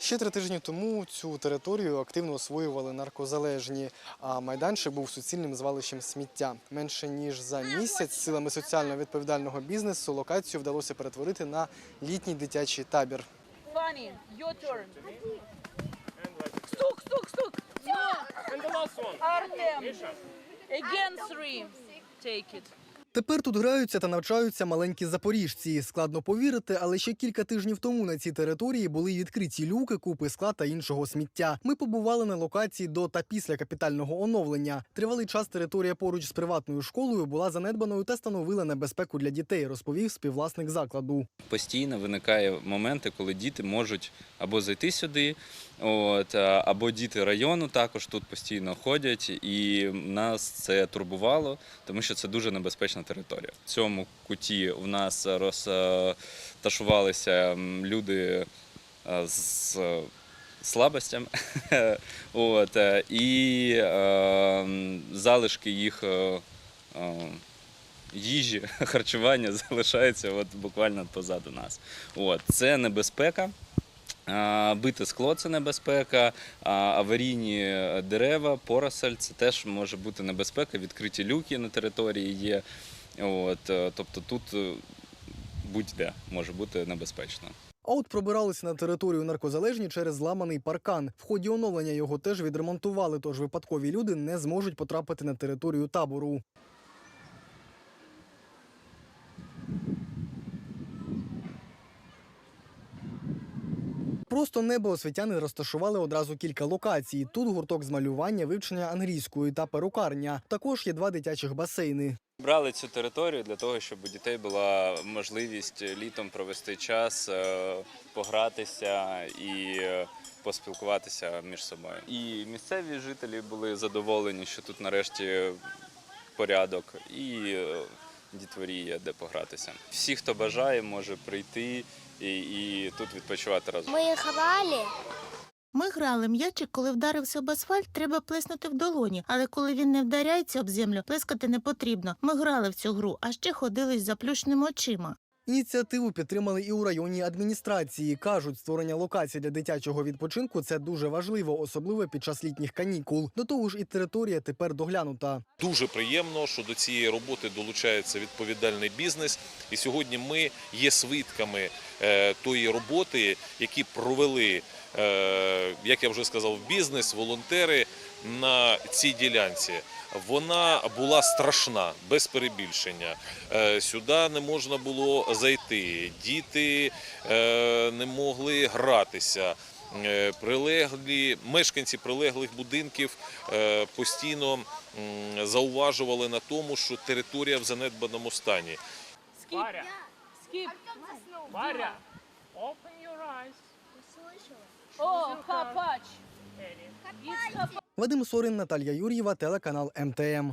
Ще три тижні тому цю територію активно освоювали наркозалежні, а майданчик був суцільним звалищем сміття. Менше ніж за місяць силами соціально відповідального бізнесу локацію вдалося перетворити на літній дитячий табір. Your turn. Стук, стук, стук. No, And the last one. Artem. Again three. Take it. Тепер тут граються та навчаються маленькі запоріжці. Складно повірити, але ще кілька тижнів тому на цій території були відкриті люки, купи скла та іншого сміття. Ми побували на локації до та після капітального оновлення. Тривалий час територія поруч з приватною школою була занедбаною та становила небезпеку для дітей, розповів співвласник закладу. Постійно виникає моменти, коли діти можуть або зайти сюди, от, або діти району також тут постійно ходять, і нас це турбувало, тому що це дуже небезпечна територія. В цьому куті в нас розташувалися люди е, з слабостями, от, е, і е, залишки їх. е, е, їжі, харчування залишається от буквально позаду нас. От. Це небезпека. Бите скло це небезпека, аварійні дерева, поросель це теж може бути небезпека, відкриті люки на території є. От, е, тобто тут е, будь-де може бути небезпечно. А от пробиралися на територію наркозалежні через зламаний паркан. В ході оновлення його теж відремонтували, тож випадкові люди не зможуть потрапити на територію табору. Просто небо освітяни розташували одразу кілька локацій. Тут гурток з малювання, вивчення англійської та перукарня. Також є два дитячих басейни. Брали цю територію для того, щоб у дітей була можливість літом провести час, е, погратися і е, поспілкуватися між собою. І місцеві жителі були задоволені, що тут нарешті порядок, і е, дітворі є де погратися. Всі, хто бажає, може прийти і, і тут відпочивати разом. Ми грали. Ми грали м'ячик, коли вдарився об асфальт, треба плеснути в долоні, але коли він не вдаряється об землю, плескати не потрібно. Ми грали в цю гру, а ще ходили з заплющеними очима. Ініціативу підтримали і у районній адміністрації. Кажуть, створення локацій для дитячого відпочинку це дуже важливо, особливо під час літніх канікул. До того ж, і територія тепер доглянута. Дуже приємно, що до цієї роботи долучається відповідальний бізнес. І сьогодні ми є свідками е, тої роботи, які провели, е, як я вже сказав, бізнес, волонтери на цій ділянці. Вона була страшна, без перебільшення. Е, Сюди не можна було зайти. Діти е, не могли гратися. Е, Прилеглі мешканці прилеглих будинків постійно зауважували на тому, що територія в занедбаному стані. Варя, Skip. Варя, open your eyes. Oh, Хапач. Вадим Сорин, Наталія Юр'єва, телеканал МТМ.